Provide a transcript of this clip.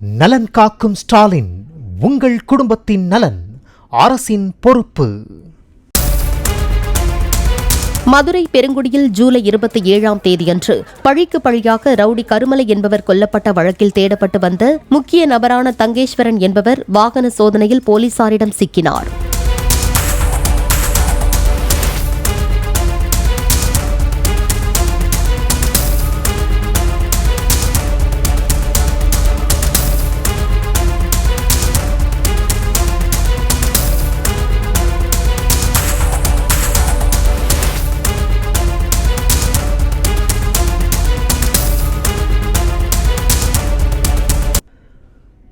நலன் காக்கும் ஸ்டாலின் உங்கள் குடும்பத்தின் நலன் அரசின் பொறுப்பு. மதுரை பெருங்குடியில் ஜூலை இருபத்தி ஏழாம் தேதியன்று பழிக்கு பழியாக ரவுடி கருமலை என்பவர் கொல்லப்பட்ட வழக்கில் தேடப்பட்டு வந்த முக்கிய நபரான தங்கேஸ்வரன் என்பவர் வாகன சோதனையில் போலீசாரிடம் சிக்கினார்.